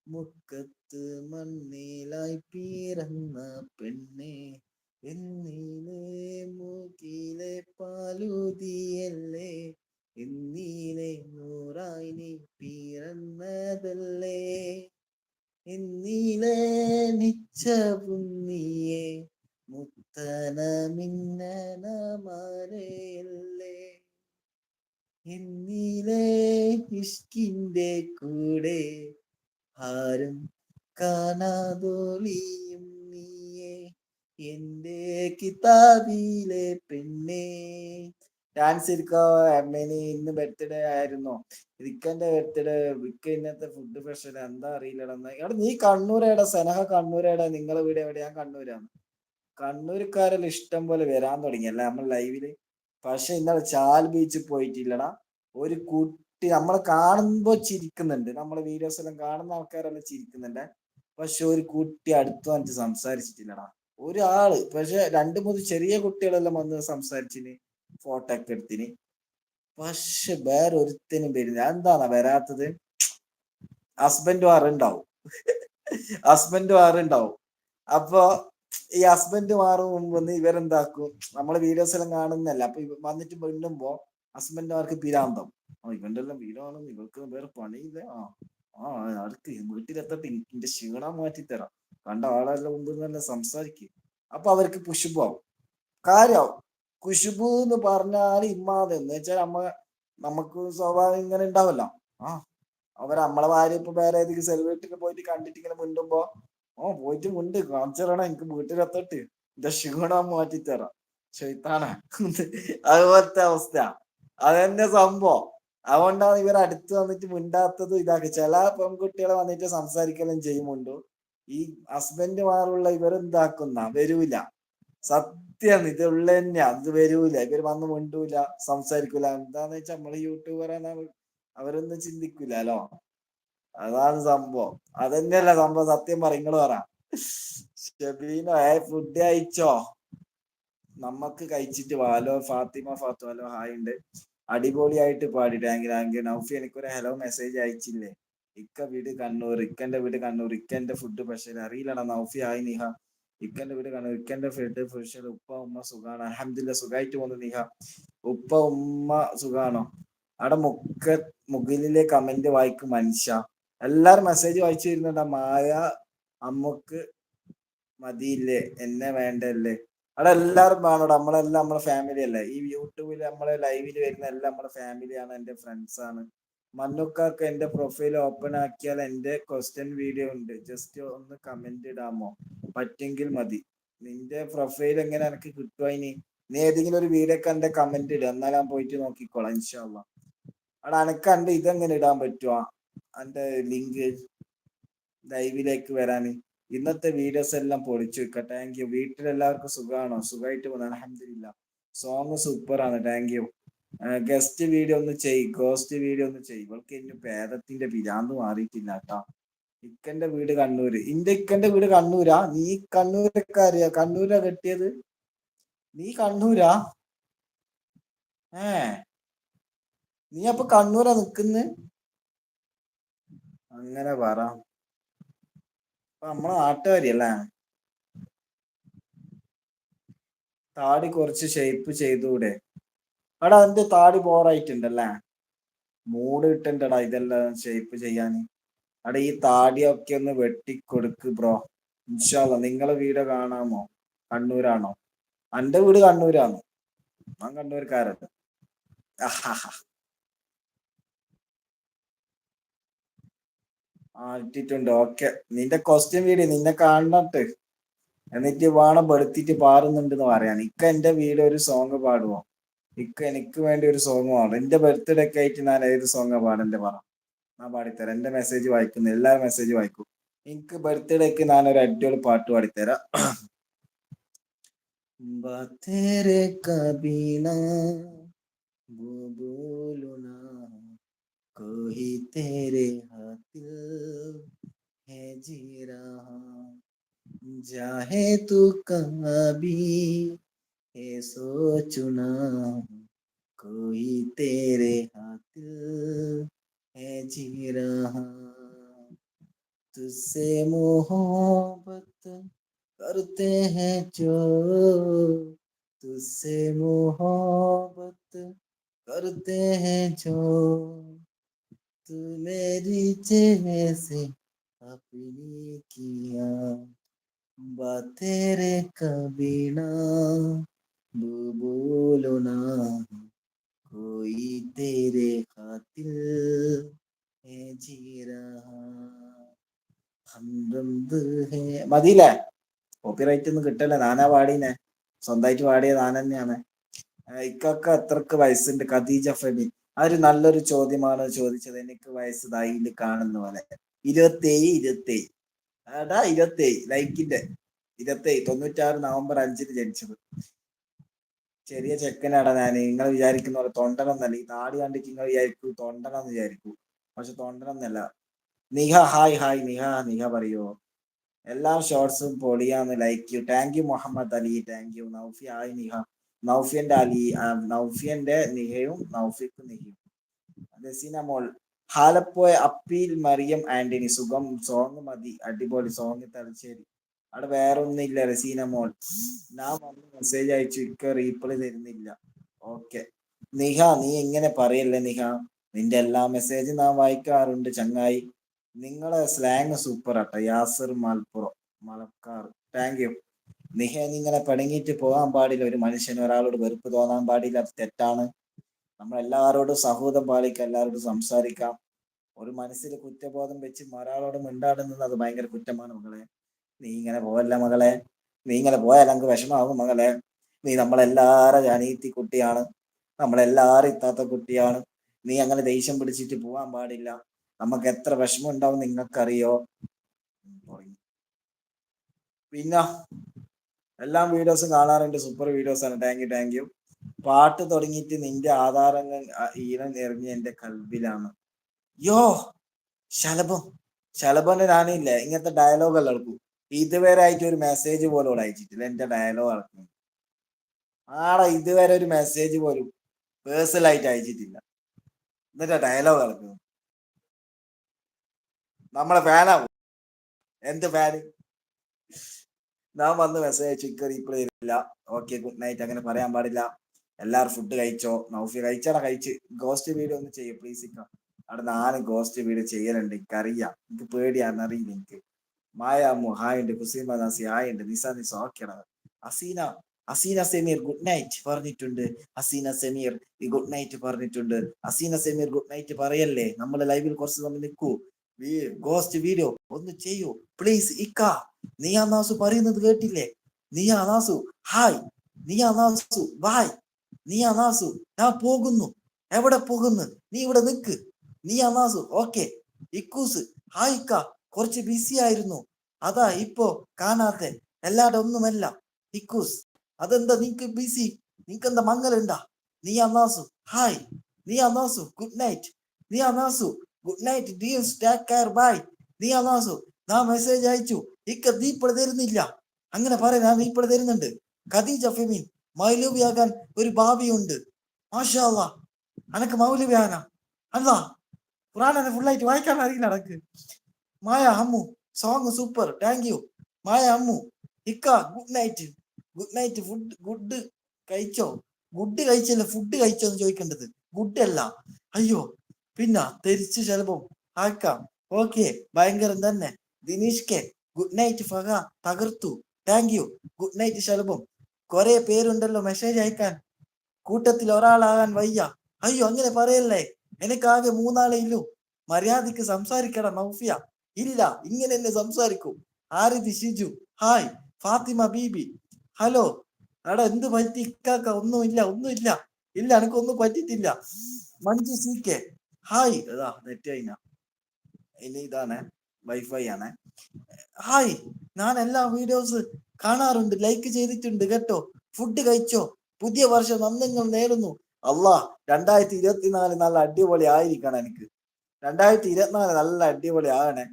മുക്കത്ത് മണ്ണിലായി പീരന്ന പെണ്ണെ. എന്നീലേ മൂക്കിലെ പാലുതിയല്ലേ? എന്നീലെ നൂറായി നീ പിറന്നതല്ലേ? എന്നീലെ നിച്ചവും നീയെ മുത്തന മിന്നന മരയല്ലേ എന്നീലെ ഇഷ്കിന്റെ കൂടെ ആരും കാണാതോളിയും എന്റെ കിതാബിലെ പെണ്ണേ. ഡാൻസ് ഇരിക്കോ അമ്മേനി ഇന്ന് ബർത്ത്ഡേ ആയിരുന്നോ? ഇരിക്കന്റെ ബർത്ത്ഡേ വിക്ക ഇന്നത്തെ ഫുഡ് സ്പെഷ്യൽ എന്താ അറിയില്ലടാ എടാ നീ കണ്ണൂരേടെ സനഹ കണ്ണൂരേടെ. നിങ്ങളെ വീട് എവിടെ ഞാൻ കണ്ണൂരാണ് കണ്ണൂർക്കാരെല്ലാം ഇഷ്ടം പോലെ വരാൻ തുടങ്ങി തുടങ്ങിയല്ലേ നമ്മൾ ലൈവിൽ പക്ഷെ ഇന്നലെ ചാൽ ബീച്ച് പോയിട്ടില്ലടാ. ഒരു കുട്ടി നമ്മളെ കാണുമ്പോ ചിരിക്കുന്നുണ്ട്. നമ്മളെ വീഡിയോസ് എല്ലാം കാണുന്ന ആൾക്കാരെല്ലാം ചിരിക്കുന്നുണ്ട്. പക്ഷെ ഒരു കുട്ടി അടുത്ത് വന്നിട്ട് സംസാരിച്ചിട്ടില്ലടാ. ഒരാൾ. പക്ഷെ രണ്ട് മൂന്ന് ചെറിയ കുട്ടികളെല്ലാം വന്ന് സംസാരിച്ചിന് ഫോട്ടോ ഒക്കെ എടുത്തിന്. പക്ഷെ വേറെ ഒരുത്തനും വരുന്നില്ല എന്താണ് വരാത്തത്? ഹസ്ബൻഡ് മാറുണ്ടാവും ഹസ്ബൻഡ് മാറുണ്ടാവും അപ്പൊ ഈ ഹസ്ബൻഡ് മാറും മുമ്പ് ഇവരെന്താക്കും? നമ്മളെ വീഡിയോസ് എല്ലാം കാണുന്നല്ല അപ്പൊ വന്നിട്ട് മിണ്ടുമ്പോ ഹസ്ബൻഡുമാർക്ക് പിരാന്തം? ആ ഇവന്റെ എല്ലാം വീടാണ് ഇവർക്ക് വേറെ പണിയില്ല. ആ ആ അവർക്ക് വീട്ടിലെത്തട്ടെ. എന്റെ ക്ഷീണം മാറ്റി തരാം കണ്ട ആളെല്ലാം മുമ്പ് തന്നെ സംസാരിക്കും. അപ്പൊ അവർക്ക് കുശുബാവും. കാര്യാവും. കുശുബു എന്ന് പറഞ്ഞാൽ ഇമ്മാതെ എന്ന്. വെച്ചാൽ നമ്മ നമുക്ക് സ്വഭാവം ഇങ്ങനെ ഉണ്ടാവല്ലോ. ആ അവർ നമ്മളെ ഭാര്യ ഇപ്പൊ വേറെ ഏതെങ്കിലും സെലിബ്രിറ്റിക്ക് പോയിട്ട് കണ്ടിട്ട് ഇങ്ങനെ മുണ്ടുമ്പോ ഓ പോയിട്ട് മുണ്ട്. കാണിച്ചറണം എനിക്ക് വീട്ടിലെത്തട്ട് എന്റെ ക്ഷീണം മാറ്റി തരാം ചെയ്ത്താന അതുപോലത്തെ അവസ്ഥ. അതെന്നെ സംഭവം. അതുകൊണ്ടാണ് ഇവർ അടുത്ത് വന്നിട്ട് മിണ്ടാത്തത് ഇതാക്കി. ചില പെൺകുട്ടികളെ വന്നിട്ട് സംസാരിക്കലും ചെയ്യുമുണ്ട് ഈ ഹസ്ബൻഡുമാരുള്ള ഇവരെന്താക്കുന്ന വരൂല. സത്യം ഇത് ഉള്ള തന്നെയാ അത് വരൂല. ഇവർ വന്ന് മിണ്ടൂല സംസാരിക്കൂല. എന്താന്ന് വെച്ചാൽ നമ്മൾ യൂട്യൂബർ അവരൊന്നും ചിന്തിക്കൂലോ അതാണ് സംഭവം. അതന്നെയല്ല സംഭവം. സത്യം പറ നിങ്ങൾ പറ. ഷബീനോ ഏ ഫുഡ് കഴിച്ചോ? നമ്മക്ക് കഴിച്ചിട്ട് വാലോ ഫാത്തിമ ഫാത്തു ഹായ് ഉണ്ട്. അടിപൊളിയായിട്ട് പാടി. ടാങ്ക് ടാങ്ക് നൗഫി എനിക്കൊരു ഹലോ മെസ്സേജ് അയച്ചില്ലേ? ഇക്ക വീട് കണ്ണൂർ ഇക്കന്റെ വീട് കണ്ണൂർ ഇക്കന്റെ ഫുഡ് പക്ഷേ അറിയില്ലടാ നൗഫി ആയി നിഹ. ഇക്കന്റെ വീട് കണ്ണൂർ ഇക്കന്റെ ഫുഡ് പക്ഷേ ഉപ്പ ഉമ്മ സുഖാണ്. അഹമ്മദില്ല സുഖമായിട്ട് പോകുന്നു നിഹ. ഉപ്പ ഉമ്മ സുഖാണോ? അവിടെ മുക്ക മുകളിലെ കമന്റ് വായിക്കും മനുഷ്യ. എല്ലാരും മെസ്സേജ് വായിച്ചു വരുന്നുണ്ട്. മായ അമ്മയ്ക്ക് മതിയില്ലേ? എന്നെ വേണ്ടല്ലേ? അവിടെ എല്ലാവരും വേണം നമ്മളെല്ലാം നമ്മളെ ഫാമിലി അല്ലേ? ഈ യൂട്യൂബിൽ നമ്മളെ ലൈവിൽ വരുന്ന എല്ലാം നമ്മളെ ഫാമിലിയാണ് എന്റെ ഫ്രണ്ട്സ് മണ്ണുക്കാക്ക് എന്റെ പ്രൊഫൈൽ ഓപ്പൺ ആക്കിയാൽ എന്റെ ക്വസ്റ്റ്യൻ വീഡിയോ ഉണ്ട്. ജസ്റ്റ് ഒന്ന് കമന്റ് ഇടാമോ? പറ്റെങ്കിൽ മതി. നിന്റെ പ്രൊഫൈൽ എങ്ങനെ എനിക്ക് കിട്ടുക ഇനി? നീ ഏതെങ്കിലും ഒരു വീഡിയോ കണ്ട കമന്റ് ഇടുക എന്നാൽ ഞാൻ പോയിട്ട് നോക്കിക്കോളാം ഇൻഷാല്ല അവിടെ അനക്ക് എന്റെ ഇതെങ്ങനെ ഇടാൻ പറ്റുമോ എന്റെ ലിങ്ക് ലൈവിലേക്ക് വരാൻ. ഇന്നത്തെ വീഡിയോസ് എല്ലാം പൊളിച്ചു വെക്കാം. താങ്ക് യു വീട്ടിലെല്ലാവർക്കും സുഖമാണോ? സുഖമായിട്ട് പോകുന്ന. അലഹമില്ല സോങ് സൂപ്പർ ആണ്. താങ്ക് യു ഗസ്റ്റ് വീഡിയോ ഒന്ന് ചെയ് ഗോസ്റ്റ് വീഡിയോ ഒന്ന് ചെയ് ഇവൾക്ക് ഇനി പേദത്തിന്റെ പിരാന്ത് മാറിയിട്ടില്ല കേട്ടോ ഇക്കന്റെ വീട് കണ്ണൂര്. ഇന്റെ ഇക്കന്റെ വീട് കണ്ണൂരാ? നീ കണ്ണൂരൊക്കെ അറിയാ കണ്ണൂരാ കെട്ടിയത്? നീ കണ്ണൂരാ? ഏ? നീ അപ്പൊ കണ്ണൂരാ നിക്കുന്ന് അങ്ങനെ പറ. നമ്മളെ നാട്ടുകാരിയല്ലേ? താടി കുറച്ച് ഷേപ്പ് ചെയ്തൂടെ. എടാ എന്റെ താടി ബോറായിട്ടുണ്ടല്ലേ മൂട് കിട്ടണ്ടടാ ഇതെല്ലാം ഷേപ്പ് ചെയ്യാൻ എടാ ഈ താടിയൊക്കെ ഒന്ന് വെട്ടിക്കൊടുക്ക് ബ്രോ ഇൻഷാല്ല നിങ്ങളെ വീട് കാണാമോ? കണ്ണൂരാണോ? എന്റെ വീട് കണ്ണൂരാണ്. ഞാൻ കണ്ണൂർക്കാരല്ല. ആഹാഹാ. ആ ഇട്ടിട്ടുണ്ട് ഓക്കെ നിന്റെ ക്വസ്റ്റ്യൻ വീട് നിന്നെ കാണണട്ട്. എന്നിട്ട് വേണം പെടുത്തിട്ട് പാറുന്നുണ്ടെന്ന് പറയാൻ. ഇക്ക എന്റെ വീട് ഒരു സോങ് പാടുവോ? ഇക്ക എനിക്ക് വേണ്ടി ഒരു സോങ് പാടും എന്റെ ബർത്ത്ഡേ ഒക്കെ ആയിട്ട് ഞാൻ ഏത് സോങ്ങാ പാടന്റെ പറ ഞാൻ പാടിത്തരാം എന്റെ മെസ്സേജ് വായിക്കുന്നു എല്ലാ മെസ്സേജ് വായിക്കും എനിക്ക് ബർത്ത്ഡേക്ക് ഞാൻ ഒരു അടിപൊളി പാട്ട് പാടിത്തരാം ബത്തേരെ കബീന वो बोलो ना कोई तेरे हाथ है जी रहा चाहे तू कभी ये सोचना कोई तेरे हाथ है जी रहा। तुझसे मोहब्बत करते हैं जो, तुझसे मोहब्बत करते हैं जो। तू मेरी जैसे अपनी किया बातें रे कभी ना। वो बोलो ना कोई तेरे खातिर है जी रहा हमदर्द है മതിയില്ലേ കോപ്പിറൈറ്റ് ഒന്നും കിട്ടല്ല നാനാ പാടീനെ സ്വന്തമായിട്ട് പാടിയ താൻ തന്നെയാണ് ഇക്കൊക്കെ എത്രക്ക് വയസ്സുണ്ട് ഖദീജ ഫെബി അതൊരു നല്ലൊരു ചോദ്യമാണ് ചോദിച്ചത് എനിക്ക് വയസ്സ് ദായിൽ കാണുന്ന പോലെ ഇരുപത്തേഴ് ഇരുപത്തേഴ് എടാ ഇരുപത്തേഴ് ലൈക്കിന്റെ ഇരുപത്തേഴ് തൊണ്ണൂറ്റാറ് നവംബർ അഞ്ചിന് ജനിച്ചത് ചെറിയ ചെക്കനാടാ ഞാൻ നിങ്ങൾ വിചാരിക്കുന്ന പോലെ തൊണ്ടനൊന്നല്ല. ഈ നാട് കണ്ടിട്ട് നിങ്ങൾ വിചാരിക്കൂ തൊണ്ടനെന്ന് വിചാരിക്കൂ. പക്ഷെ തൊണ്ടനൊന്നല്ല. നിഹ ഹായ് ഹായ് നിഹ നിഹ പറയോ? എല്ലാ ഷോർട്സും പൊളിയാന്ന് like you thank you Muhammad Ali. Thank you Noufi hi Niha. നൗഫിയന്റെ Ali നൗഫിയന്റെ നിഹയും നൗഫിക്കും നിഹയും. റസീന മോൾ ഹാലപ്പോയ അപ്പീൽ മറിയം ആന്റണി. സുഖം സോങ് മതി. അടിപൊളി സോങ് തലശ്ശേരി. അവിടെ വേറെ ഒന്നുമില്ല റസീന മോൾ. ഞാൻ വന്ന് മെസ്സേജ് അയച്ചു. ഇക്ക റീപ്ലൈ തരുന്നില്ല. ഓക്കെ നിഹ നീ എങ്ങനെ പറയല്ലേ നിഹ? നിന്റെ എല്ലാ മെസ്സേജും ഞാൻ വായിക്കാറുണ്ട് ചങ്ങായി. നിങ്ങളെ സ്ലാങ് സൂപ്പർ ആട്ടോ. യാസർ മലപ്പുറം മലക്കാർ താങ്ക് യു നിഹ നിങ്ങളെ പടങ്ങിയിട്ട് പോകാൻ പാടില്ല. ഒരു മനുഷ്യന് ഒരാളോട് വെറുപ്പ് തോന്നാൻ പാടില്ല. തെറ്റാണ്. നമ്മൾ എല്ലാവരോടും സഹോദരം പാലിക്കാം എല്ലാവരോടും സംസാരിക്കാം. ഒരു മനസ്സിൽ കുറ്റബോധം വെച്ച് ഒരാളോട് മിണ്ടാടുന്നത് അത് ഭയങ്കര കുറ്റമാണ് മകളെ. നീ ഇങ്ങനെ പോവല്ല മകളെ. നീ ഇങ്ങനെ പോയാൽ നമുക്ക് വിഷമാകും മകളെ. നീ നമ്മളെല്ലാരും അനീത്തി കുട്ടിയാണ്. നമ്മളെല്ലാരും ഇത്താത്ത കുട്ടിയാണ്. നീ അങ്ങനെ ദേഷ്യം പിടിച്ചിട്ട് പോവാൻ പാടില്ല. നമുക്ക് എത്ര വിഷമം ഉണ്ടാവും നിങ്ങൾക്കറിയോ? പിന്നെ എല്ലാ വീഡിയോസും കാണാറുണ്ട്. സൂപ്പർ വീഡിയോസ് ആണ്. താങ്ക് യു താങ്ക് യു പാട്ട് തുടങ്ങിയിട്ട് നിന്റെ ആധാരങ്ങൾ ഈരം നിറഞ്ഞ എന്റെ കൽബിലാണ് യോ ശലഭം. ശലഭന്റെ ഞാനില്ലേ ഇങ്ങനത്തെ ഡയലോഗ് അല്ല ഇതുവരെ ആയിട്ട് ഒരു മെസ്സേജ് പോലും ഇവിടെ അയച്ചിട്ടില്ല. എന്റെ ഡയലോഗ് നടക്കുന്നത് ആടെ ഇതുവരെ ഒരു മെസ്സേജ് പോലും പേഴ്സണൽ ആയിട്ട് അയച്ചിട്ടില്ല. എന്നിട്ടാ ഡയലോഗ് നടക്കുന്നത് നമ്മളെ ഫാനാവും എന്ത് ഫാന് ഞാൻ വന്ന് മെസ്സേജ് അയച്ചു. റീപ്ലൈ ചെയ്തില്ല ഓക്കെ ഗുഡ് നൈറ്റ് അങ്ങനെ പറയാൻ പാടില്ല. എല്ലാവരും ഫുഡ് കഴിച്ചോ? നൗഫി കഴിച്ചാടാ കഴിച്ച്. ഗോസ്റ്റ് വീഡിയോ ഒന്ന് ചെയ്യും പ്ലീസ് ഇക്ക. അവിടെ നാല് ഗോസ്റ്റ് വീഡിയോ ചെയ്യലുണ്ട്. എനിക്കറിയാം. എനിക്ക് പേടിയാന്ന് അറിയില്ല എനിക്ക്. മായ അമ്മു ഹായ് ഉണ്ട് ഹുസൈൻ നാസി ഹായ് ഉണ്ട് നിസ നിസ ഓക്കെയാണ് അസീന അസീന സെമീർ ഗുഡ് നൈറ്റ് പറഞ്ഞിട്ടുണ്ട് അസീന സെമീർ ഗുഡ് നൈറ്റ് പറഞ്ഞിട്ടുണ്ട് അസീന സെമീർ ഗുഡ് നൈറ്റ് പറയല്ലേ നമ്മൾ ലൈവിൽ കുറച്ച് സമയം നിൽക്കൂ ഗോസ്റ്റ് വീഡിയോ ഒന്ന് ചെയ്യൂ പ്ലീസ് ഇക്ക നീയാ നാസു പറയുന്നത് കേട്ടില്ലേ നീയാ നാസു ഹായ് നീയാ നാസു ബായ് നീയാ നാസു ഞാൻ പോകുന്നു എവിടെ പോകുന്നു നീ ഇവിടെ നിൽക്ക് നീയാ നാസു ഓക്കെ ഇക്കൂസ് ഹായ് ഇക്ക കുറച്ച് ബിസി ആയിരുന്നു. അതാ ഇപ്പോ കാണാത്തെ എല്ലാടെ ഒന്നുമല്ല. ഇക്കൂസ് അതെന്താ നിനക്ക് ബിസി നിങ്ങക്ക് എന്താ മങ്ങലുണ്ടാ? നീ നാസു ഹായ് നീ നാസു ഗുഡ് നൈറ്റ് നീ നാസു ഗുഡ് നൈറ്റ് ഡീൽസ് ടേക്ക് കെയർ ബൈ നീ നാസു നാ മെസ്സേജ് അയച്ചു. ഇക്ക നീ ഇപ്പോൾ തരുന്നില്ല. അങ്ങനെ പറയാൻ ഞാൻ ഇപ്പോൾ തരുന്നുണ്ട്. ഖദീജ ഫെമീൻ മൗലൂബിയാകാൻ ഒരു ഭാവിയുണ്ട്. മാഷാ അനക്ക് മൗലൂബിയാകാം അല്ലാ ഖുറാനെ ഫുള്ളായിട്ട് വായിക്കാൻ അറിയില്ല അനക്ക്. Maya Ammu song super thank you Maya Ammu ഇക്ക good night good night food good കഴിച്ചോ? ഗുഡ് കഴിച്ചല്ല ഫുഡ് കഴിച്ചോ എന്ന് ചോദിക്കേണ്ടത്. ഗുഡ് അല്ല. അയ്യോ പിന്നെ തിരിച്ച് ചിലപ്പം ആക്കാം. ഓക്കെ ഭയങ്കരം തന്നെ. Dineesh K good night Faha തകർത്തു. താങ്ക് യു ഗുഡ് നൈറ്റ് ശലഭം കുറെ പേരുണ്ടല്ലോ മെസ്സേജ് അയക്കാൻ. കൂട്ടത്തിൽ ഒരാളാകാൻ വയ്യ. അയ്യോ അങ്ങനെ പറയല്ലേ? എനിക്കാകെ മൂന്നാളെ ഇല്ലു മര്യാദയ്ക്ക് സംസാരിക്കണം നൗഫിയ ഇല്ല ഇങ്ങനെ എന്നെ സംസാരിക്കും. ആരിത് ഷിജു ഹായ് ഫാത്തിമ ബീബി ഹലോ. എടാ എന്ത് പറ്റി? ഇക്കാക്ക ഒന്നുമില്ല ഒന്നുമില്ല. ഇല്ല എനിക്കൊന്നും പറ്റിയിട്ടില്ല. Manju C K hi. അതാ നെറ്റ് കഴിഞ്ഞ ഇനി ഇതാണ് വൈഫൈ ആണ്. ഹായ് ഞാൻ എല്ലാ വീഡിയോസ് കാണാറുണ്ട് ലൈക്ക് ചെയ്തിട്ടുണ്ട് കേട്ടോ. ഫുഡ് കഴിച്ചോ? പുതിയ വർഷം നന്ദിങ്ങൾ നേരുന്നു. അല്ലാ രണ്ടായിരത്തി ഇരുപത്തിനാല് നല്ല അടിപൊളി ആയിരിക്കണം എനിക്ക്. രണ്ടായിരത്തി ഇരുപത്തിനാല് നല്ല അടിപൊളി ആകണേ.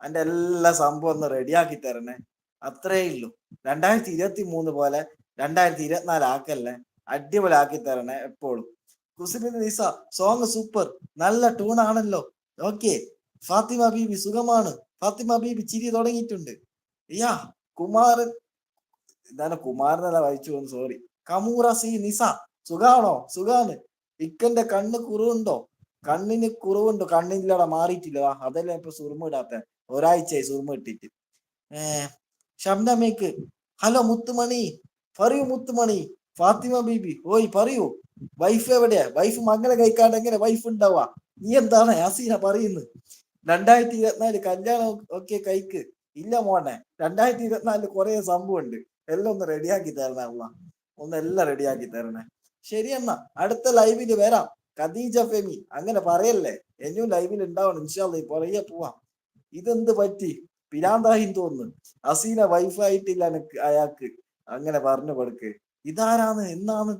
അതിന്റെ എല്ലാ സംഭവം ഒന്ന് റെഡിയാക്കി തരണേ. അത്രേ ഉള്ളൂ. രണ്ടായിരത്തി ഇരുപത്തി മൂന്ന് പോലെ രണ്ടായിരത്തി ഇരുപത്തിനാല് ആക്കല്ലേ അടിപൊളി ആക്കി തരണേ എപ്പോഴും. കുസിബിൻ നിസ സോങ് സൂപ്പർ നല്ല ട്യൂൺ ആണല്ലോ. ഓക്കെ ഫാത്തിമ ബീബി സുഖമാണ്. ഫാത്തിമ ബീബി ചിരി തുടങ്ങിയിട്ടുണ്ട്. യാ കുമാരൻ. എന്താണ് കുമാരനല്ല വായിച്ചു പോകുന്നു സോറി കമൂറ സി നിസ സുഖാണോ? സുഖാണ്. ഇക്കന്റെ കണ്ണ് കുറവുണ്ടോ? കണ്ണിന് കുറവുണ്ടോ? കണ്ണില്ലടാ മാറിയിട്ടില്ല അതല്ലേ ഇപ്പൊ സുറുമ ഇടാത്ത? ഒരാഴ്ചയായി സുറുമ ഇട്ടിട്ട്. ഏർ ശബ്ദമേക്ക് ഹലോ മുത്തുമണി. പറയൂ മുത്തുമണി. ഫാത്തിമ ബീബി. ഓയ് പറയൂ. വൈഫ് എവിടെയാ? വൈഫ് മകളെ കഴിക്കാണ്ട് എങ്ങനെ വൈഫ് ഉണ്ടാവാ? നീ എന്താണ് ഹസീന പറയുന്നത് രണ്ടായിരത്തി ഇരുപത്തിനാല് കല്യാണം ഒക്കെ കൈക്ക്. ഇല്ല മോനെ. രണ്ടായിരത്തി ഇരുപത്തിനാലിൽ കുറെ സംഭവം ഉണ്ട് എല്ലാം ഒന്ന് റെഡിയാക്കി തരണേ അമ്മ ഒന്നെല്ലാം റെഡിയാക്കി തരണേ. ശരി എന്നാ അടുത്ത ലൈവിൽ വരാം. ഖദീജ ഫെമി. അങ്ങനെ പറയല്ലേ? എന്നും ലൈവിൽ ഉണ്ടാവണം. ഇൻഷാല്ല പുറകെ പോവാം. ഇതെന്ത് പറ്റി? പിരാന്താഹിൻ തോന്നുന്നു. അസീന വൈഫായിട്ടില്ല എനക്ക് അയാൾക്ക്. അങ്ങനെ പറഞ്ഞു കൊടുക്ക് ഇതാരാണ്? എന്നാണ്?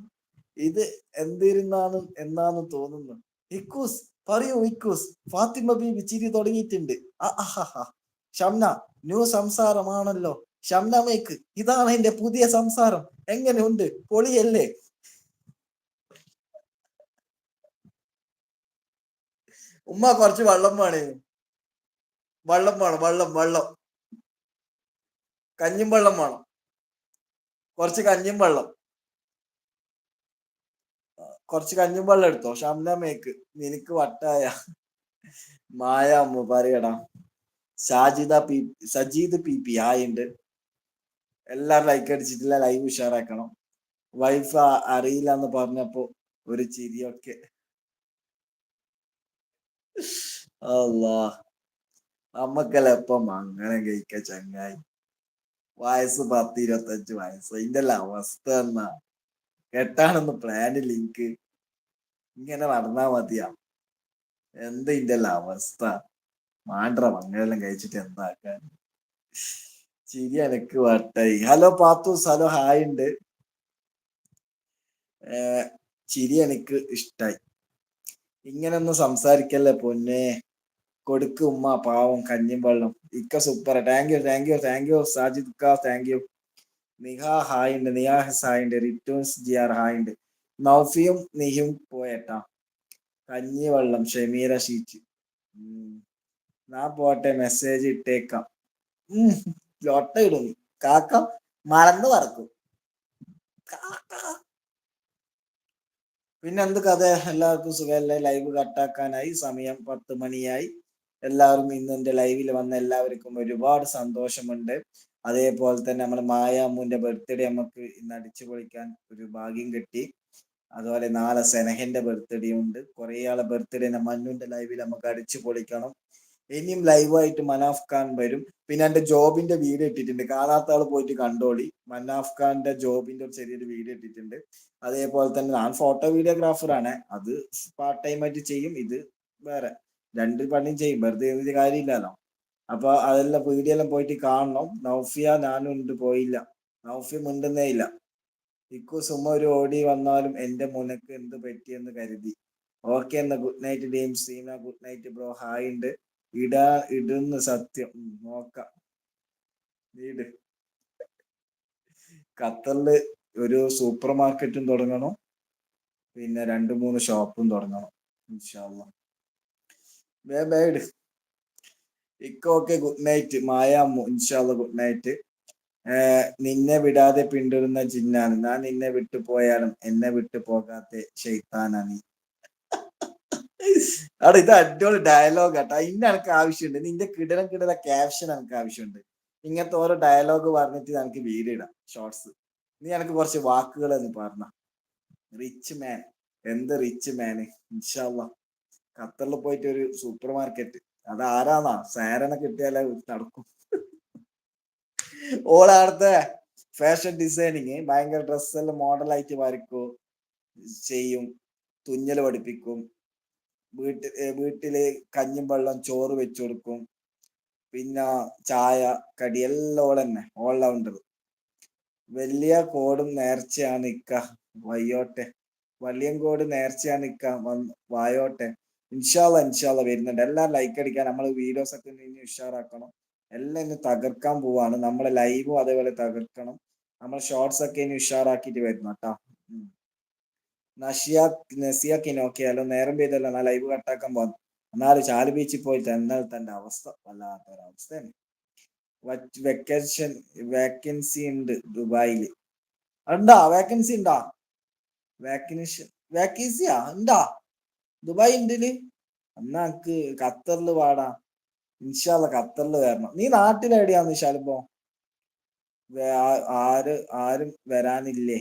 ഇത് എന്തിരുന്നാണ്? എന്നാണ് തോന്നുന്നു. ഇക്കൂസ് പറയൂ ഇക്കൂസ്. ഫാത്തിമ ബീബി ചിരി തുടങ്ങിയിട്ടുണ്ട്. ഷംന ന്യൂ സംസാരമാണല്ലോ. ഷംന മേക്ക് ഇതാണ് എന്റെ പുതിയ സംസാരം. എങ്ങനെയുണ്ട്? പൊളിയല്ലേ? ഉമ്മ കുറച്ച് വെള്ളം വേണേ. വെള്ളം വേണം വെള്ളം വെള്ളം. കഞ്ഞും വെള്ളം വേണം. കുറച്ച് കഞ്ഞും വെള്ളം. കുറച്ച് കഞ്ഞും വെള്ളം എടുത്തോ? ഷംന മേക്ക്. നിനക്ക് വട്ടായ. മായ അമ്മ പറയടാ. Sajida P Sajeed P P. ആയിണ്ട് എല്ലാരും ലൈക്ക് അടിച്ചിട്ടില്ല ലൈവ് ഉഷാറാക്കണം. വൈഫ് അറിയില്ല എന്ന് പറഞ്ഞപ്പോ ഒരു ചിരിയൊക്കെ. അല്ലാ നമ്മക്കല്ല അങ്ങനെ കഴിക്ക ചങ്ങായി. വയസ്സ് പത്ത് ഇരുപത്തഞ്ച് വയസ്സ്. അല്ല അവസ്ഥ എന്നാ? കെട്ടാണെന്ന് പ്ലാന് ലിങ്ക് ഇങ്ങനെ നടന്നാ മതിയാ. എന്ത് ഇതിന്റെ അവസ്ഥ? മാണ്ട്ര മങ്ങനെല്ലാം കഴിച്ചിട്ട് എന്താക്കാൻ ചിരി എനക്ക് വട്ടായി. ഹലോ പാത്തൂസ് ഹലോ ഹായ് ഉണ്ട്. ചിരി എനിക്ക് ഇഷ്ടായി. ഇങ്ങനൊന്നും സംസാരിക്കല്ലേ പൊന്നെ? കൊടുക്ക് ഉമ്മ പാവം കഞ്ഞിയും വെള്ളം. ഇക്ക super thank you thank you thank you Sajid thank you Niha hi ഉണ്ട് നിയാഹസ് ഹായ് ഉണ്ട് റിറ്റൂൺസ് ജി ആർ ഹായ് ഉണ്ട്. നൗഫിയും നിഹിയും പോയേട്ടാ. കഞ്ഞി വെള്ളം ഷമീര ഷീറ്റ് നാ പോട്ടെ മെസ്സേജ് ഇട്ടേക്കാം. ലോട്ട ഇടുന്നു ഇടും. കാക്ക മറന്നു പറക്കും. പിന്നെ എന്ത് കഥ? എല്ലാവർക്കും സുഖമല്ലേ ലൈവ് കട്ടാക്കാനായി സമയം പത്ത് മണിയായി. എല്ലാവരും ഇന്ന് എന്റെ ലൈവിൽ വന്ന എല്ലാവർക്കും ഒരുപാട് സന്തോഷമുണ്ട്. അതേപോലെ തന്നെ നമ്മുടെ മായാമ്മൂന്റെ ബർത്ത്ഡേ നമുക്ക് ഇന്ന് അടിച്ചു പൊളിക്കാൻ ഒരു ഭാഗ്യം കിട്ടി. അതുപോലെ നാളെ സെനഹന്റെ ബർത്ത്ഡേ ഉണ്ട്. കുറെ ആളെ ബർത്ത്ഡേ മഞ്ഞുന്റെ ലൈവിൽ നമുക്ക് അടിച്ചു പൊളിക്കണം. ഇനിയും ലൈവായിട്ട് മനാഫ് ഖാൻ വരും. പിന്നെ എന്റെ ജോബിന്റെ വീഡിയോ ഇട്ടിട്ടുണ്ട്. കാണാത്ത ആൾ പോയിട്ട് കണ്ടോളി. മനാഫ് ഖാന്റെ ജോബിന്റെ ഒരു ചെറിയൊരു വീഡിയോ ഇട്ടിട്ടുണ്ട്. അതേപോലെ തന്നെ ഞാൻ ഫോട്ടോ വീഡിയോഗ്രാഫറാണ് അത് പാർട്ട് ടൈം ആയിട്ട് ചെയ്യും. ഇത് വേറെ. രണ്ട് പണിയും ചെയ്യും. വെറുതെ ഇരുന്നിട്ട് കാര്യമില്ലല്ലോ. അപ്പൊ അതെല്ലാം പീടിയെല്ലാം പോയിട്ട് കാണണം. നൗഫിയ ഞാനും ഉണ്ട് പോയില്ല. നൗഫിയ മിണ്ടുന്നേ ഇല്ല. ഇക്കു സുമ ഒരു ഓടി വന്നാലും എന്റെ മുനക്ക് എന്ത് പറ്റിയെന്ന് കരുതി. ഓക്കെ എന്ന good night deem Seena. Good night bro. Hi ഉണ്ട്. ഇടാ ഇടുന്ന സത്യം. നോക്കാം. ഖത്തറിൽ ഒരു സൂപ്പർ മാർക്കറ്റും തുടങ്ങണം. പിന്നെ രണ്ട് മൂന്ന് ഷോപ്പും തുടങ്ങണം. ഇൻഷാല്ല ബേഡ് ഇക്കൊക്കെ ഗുഡ് നൈറ്റ് മായാമ്മു ഇൻഷാല്ല ഗുഡ് നൈറ്റ് നിന്നെ വിടാതെ പിന്തുടരുന്ന ജിന്നാണ്. ഞാൻ നിന്നെ വിട്ടു പോയാലും എന്നെ വിട്ടു പോകാത്ത ഷെയ്ത്താനാ നീ. അവിടെ ഇത് അടിപൊളി ഡയലോഗ് ആട്ടോ അതിന്റെ എനിക്ക് ആവശ്യമുണ്ട് നിന്റെ കിടലം കിടല ക്യാപ്ഷൻ എനിക്ക് ആവശ്യമുണ്ട് ഇങ്ങനത്തെ ഓരോ ഡയലോഗ് പറഞ്ഞിട്ട് എനിക്ക് വീഡിയോ ഇടാം. ഷോർട്സ് നീ എനിക്ക് കുറച്ച് വാക്കുകൾ എന്ന് പറഞ്ഞ. റിച്ച് മാൻ എന്ത് റിച്ച് മാന് ഇൻഷാല്ല ഖത്തറിൽ പോയിട്ട് ഒരു സൂപ്പർ മാർക്കറ്റ് അത് ആരാന്നാ? സാരനെ കിട്ടിയാലേ നടക്കും. ഓളവിടുത്തെ ഫാഷൻ ഡിസൈനിങ് ഭയങ്കര ഡ്രസ്സെല്ലാം മോഡലായിട്ട് വരക്കും ചെയ്യും തുന്നൽ പഠിപ്പിക്കും വീട്ടിൽ വീട്ടിൽ കഞ്ഞും വെള്ളം ചോറ് വെച്ചു കൊടുക്കും പിന്നെ ചായ കടി എല്ലാം ഓൾ തന്നെ ഓൾറൗണ്ടർ വലിയ കോടും നേർച്ചയാണ് ഇക്ക വയ്യോട്ടെ. വലിയങ്കോട് നേർച്ചയാണ് ഇക്ക വന്ന് വായോട്ടെ. ഇൻഷാല്ല ഇൻഷാല്ല വരുന്നുണ്ട്. എല്ലാം ലൈക്ക് അടിക്കാൻ നമ്മൾ വീഡിയോസ് ഒക്കെ ഇനി ഉഷാറാക്കണം. എല്ലാം ഇന്ന് തകർക്കാൻ പോവാണ്. നമ്മളെ ലൈവും അതേപോലെ തകർക്കണം. നമ്മൾ ഷോർട്സ് ഒക്കെ ഇനി ഉഷാറാക്കിയിട്ട് വരുന്നു കേട്ടോ നഷിയ നസിയ കിനോക്കിയാലോ നേരം പെയ്തല്ലോ. എന്നാ ലൈവ് കട്ടാക്കാൻ പോകുന്നു എന്നാലും ചാൽ ബീച്ചിൽ പോയിട്ട് എന്നാൽ തന്റെ അവസ്ഥ വല്ലാത്തൊരവസ്ഥയാണ്. വെക്കേഷൻ വേക്കൻസി ഉണ്ട് ദുബായിൽ. ഉണ്ടാ വേക്കൻസി ഉണ്ടാ? വാക്കിനേഷൻ വേക്കൻസിയാ ഉണ്ടാ? ദുബായ് ഉണ്ടിൽ എന്നാ എനിക്ക് ഖത്തറിൽ പാടാ ഇൻഷാല്ല ഖത്തറിൽ വരണം. നീ നാട്ടിലെവിടെയാന്ന് വിശാലിപ്പോ ആര് ആരും വരാനില്ലേ?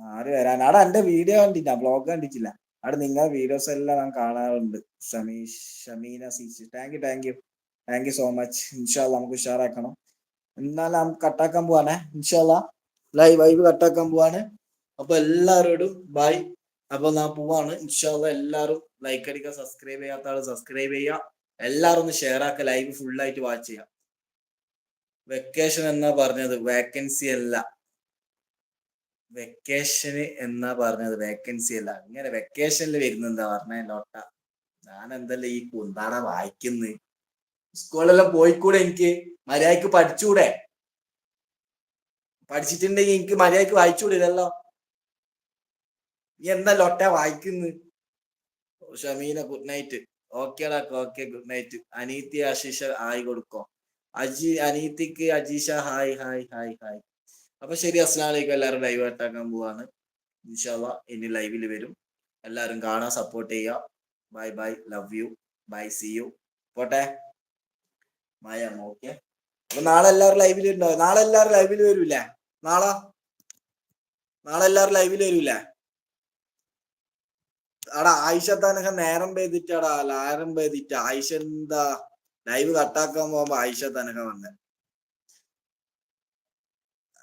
ആര് വരാൻ? അവിടെ എന്റെ വീഡിയോ കണ്ടില്ല ബ്ലോഗ് കണ്ടിട്ടില്ല. അവിടെ നിങ്ങളെ വീഡിയോസ് എല്ലാം ഞാൻ കാണാറുണ്ട്. Sameesh Shameena സീച്ച് thank you thank you thank you so much ഇൻഷാല്ല നമുക്ക് ഉഷാറാക്കണം. എന്നാലും നമുക്ക് കട്ടാക്കാൻ പോവാണേ. ഇൻഷാല്ല ലൈവ് വൈബ് കട്ടാക്കാൻ പോവാണ്. അപ്പൊ എല്ലാവരോടും ബൈ അപ്പൊ ഞാൻ പോവാണ്. ഇൻഷാല്ല എല്ലാവരും ലൈക്ക് അടിക്കുക സബ്സ്ക്രൈബ് ചെയ്യാത്ത ആൾ സബ്സ്ക്രൈബ് ചെയ്യുക എല്ലാവരും ഒന്ന് ഷെയർ ആക്കുക ലൈവ് ഫുൾ ആയിട്ട് വാച്ച് ചെയ്യാം. വെക്കേഷൻ എന്നാ പറഞ്ഞത്? വേക്കൻസി അല്ല. വെക്കേഷന് എന്നാ പറഞ്ഞത്? വേക്കൻസി അല്ല. ഇങ്ങനെ വെക്കേഷനിൽ വരുന്നെന്താ പറഞ്ഞ ലോട്ട? ഞാൻ എന്തല്ല ഈ കുന്താട വായിക്കുന്നത് സ്കൂളിലെല്ലാം പോയിക്കൂടെ എനിക്ക്? മര്യാദയ്ക്ക് പഠിച്ചൂടെ? പഠിച്ചിട്ടുണ്ടെങ്കിൽ എനിക്ക് മര്യാദയ്ക്ക് വായിച്ചൂടെ ഇതല്ലോ നീ എന്താ ലൊട്ട വായിക്കുന്നു? ഷമീന ഗുഡ് നൈറ്റ് ഓക്കേടാ ഓക്കെ ഗുഡ് നൈറ്റ് അനീത്തി ആശിഷ ആയി കൊടുക്കോ. Aji അനീത്തിക്ക് Ajeesha hi hi hi hi അപ്പൊ ശരി അസ്ലാം വലൈക്കും എല്ലാവരും ലൈവ് ആയിട്ടാക്കാൻ പോവാണ്. ഇൻഷാല്ല ഇനി ലൈവിൽ വരും. എല്ലാവരും കാണാൻ സപ്പോർട്ട് ചെയ്യുക bye bye love you bye see you പോട്ടെ? മായ ഓക്കെ അപ്പൊ നാളെ എല്ലാവരും ലൈവിൽ ഉണ്ടാവും നാളെ എല്ലാവരും ലൈവിൽ വരൂലേ നാളെ? നാളെ എല്ലാവരും ലൈവിൽ വരൂലേ അടാ ആയിഷ താനൊക്കെ നേരം പെയ്തിട്ടാടാ ലാരം പെയ്തിട്ട്. ആയിഷ എന്താ ലൈവ് കട്ടാക്കാൻ പോകുമ്പോ ആയിഷ തനക വന്നെ.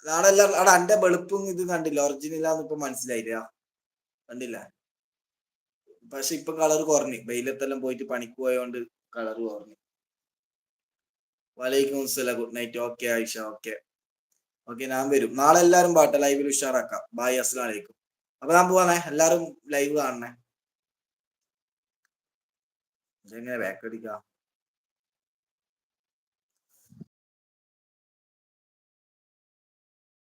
അടാ അവിടെ എന്റെ വെളുപ്പും ഇത് കണ്ടില്ല? ഒറിജിനലാന്ന് ഇപ്പൊ മനസ്സിലായില്ല? കണ്ടില്ല? പക്ഷെ ഇപ്പൊ കളർ കുറഞ്ഞു. വെയിലത്തെല്ലാം പോയിട്ട് പണിക്ക് പോയോണ്ട് കളർ കുറഞ്ഞു. വലൈക്കും അസ്സലാം. Good night okay Ayisha okay okay ഞാൻ വരും. നാളെ എല്ലാരും പാട്ട ലൈവിൽ ഉഷാറാക്കാം. ബായ് അസ്സലാം വലൈക്കും അപ്പൊ ഞാൻ പോവാണേ. എല്ലാരും ലൈവ് കാണണേ. ഇതെങ്ങനെ ബാക്ക് അടിക്കാം?